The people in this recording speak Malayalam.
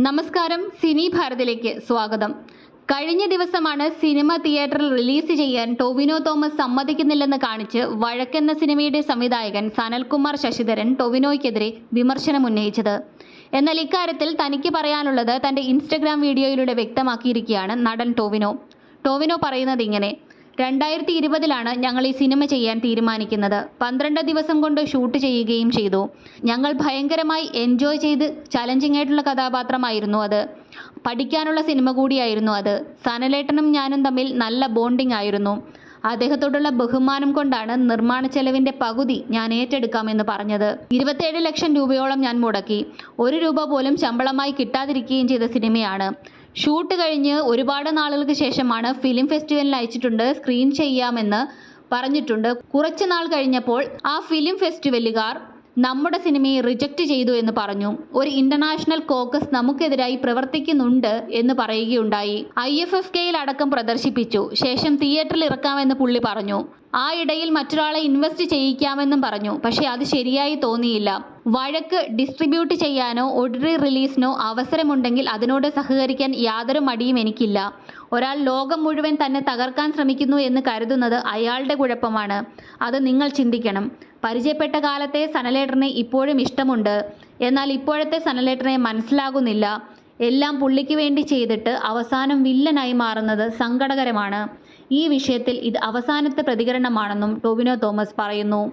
നമസ്കാരം സിനി ഭാരതിലേക്ക് സ്വാഗതം. കഴിഞ്ഞ ദിവസമാണ് സിനിമ തിയേറ്ററിൽ റിലീസ് ചെയ്യാൻ ടൊവിനോ തോമസ് സമ്മതിക്കുന്നില്ലെന്ന് കാണിച്ച് വഴക്കെന്ന സിനിമയുടെ സംവിധായകൻ സനൽകുമാർ ശശിധരൻ ടൊവിനോയ്ക്കെതിരെ വിമർശനം ഉന്നയിച്ചത്. എന്നാൽ ഇക്കാര്യത്തിൽ തനിക്ക് പറയാനുള്ളത് തന്റെ ഇൻസ്റ്റഗ്രാം വീഡിയോയിലൂടെ വ്യക്തമാക്കിയിരിക്കുകയാണ് നടൻ ടൊവിനോ. ടൊവിനോ പറയുന്നത് ഇങ്ങനെ രണ്ടായിരത്തി ഇരുപതിലാണ് ഞങ്ങൾ ഈ സിനിമ ചെയ്യാൻ തീരുമാനിക്കുന്നത്. പന്ത്രണ്ട് ദിവസം കൊണ്ട് ഷൂട്ട് ചെയ്യുകയും ചെയ്തു. ഞങ്ങൾ ഭയങ്കരമായി എൻജോയ് ചെയ്ത് ചലഞ്ചിങ് ആയിട്ടുള്ള കഥാപാത്രമായിരുന്നു അത്. പഠിക്കാനുള്ള സിനിമ കൂടിയായിരുന്നു അത്. സനലേട്ടനും ഞാനും തമ്മിൽ നല്ല ബോണ്ടിംഗ് ആയിരുന്നു. അദ്ദേഹത്തോടുള്ള ബഹുമാനം കൊണ്ടാണ് നിർമ്മാണ ചെലവിന്റെ പകുതി ഞാൻ ഏറ്റെടുക്കാമെന്ന് പറഞ്ഞത്. ഇരുപത്തേഴ് ലക്ഷം രൂപയോളം ഞാൻ മുടക്കി. ഒരു രൂപ പോലും ശമ്പളമായി കിട്ടാതിരിക്കുകയും ചെയ്ത സിനിമയാണ്. ഷൂട്ട് കഴിഞ്ഞ് ഒരുപാട് നാളുകൾക്ക് ശേഷമാണ് ഫിലിം ഫെസ്റ്റിവലിൽ അയച്ചിട്ടുണ്ട്. സ്ക്രീൻ ചെയ്യാമെന്ന് പറഞ്ഞിട്ടുണ്ട്. കുറച്ച് നാൾ കഴിഞ്ഞപ്പോൾ ആ ഫിലിം ഫെസ്റ്റിവലുകാർ നമ്മുടെ സിനിമയെ റിജക്റ്റ് ചെയ്തു എന്ന് പറഞ്ഞു. ഒരു ഇന്റർനാഷണൽ കോക്കസ് നമുക്കെതിരായി പ്രവർത്തിക്കുന്നുണ്ട് എന്ന് പറയുകയുണ്ടായി. ഐ എഫ് എഫ് കെയിൽ അടക്കം പ്രദർശിപ്പിച്ചു. ശേഷം തിയേറ്ററിൽ ഇറക്കാമെന്ന് പുള്ളി പറഞ്ഞു. ആ ഇടയിൽ മറ്റൊരാളെ ഇൻവെസ്റ്റ് ചെയ്യിക്കാമെന്നും പറഞ്ഞു. പക്ഷേ അത് ശരിയായി തോന്നിയില്ല. വഴക്ക് ഡിസ്ട്രിബ്യൂട്ട് ചെയ്യാനോ ഒഡിറി റിലീസിനോ അവസരമുണ്ടെങ്കിൽ അതിനോട് സഹകരിക്കാൻ യാതൊരു മടിയും എനിക്കില്ല. ഒരാൾ ലോകം മുഴുവൻ തന്നെ തകർക്കാൻ ശ്രമിക്കുന്നു എന്ന് കരുതുന്നത് അയാളുടെ കുഴപ്പമാണ്. അത് നിങ്ങൾ ചിന്തിക്കണം. പരിചയപ്പെട്ട കാലത്തെ സനലേട്ടനെ ഇപ്പോഴും ഇഷ്ടമുണ്ട്. എന്നാൽ ഇപ്പോഴത്തെ സനലേട്ടനെ മനസ്സിലാകുന്നില്ല. എല്ലാം പുള്ളിക്ക് വേണ്ടി ചെയ്തിട്ട് അവസാനം വില്ലനായി മാറുന്നത് സങ്കടകരമാണ്. ഈ വിഷയത്തിൽ ഇത് അവസാനത്തെ പ്രതികരണമാണെന്നും ടോവിനോ തോമസ് പറയുന്നു.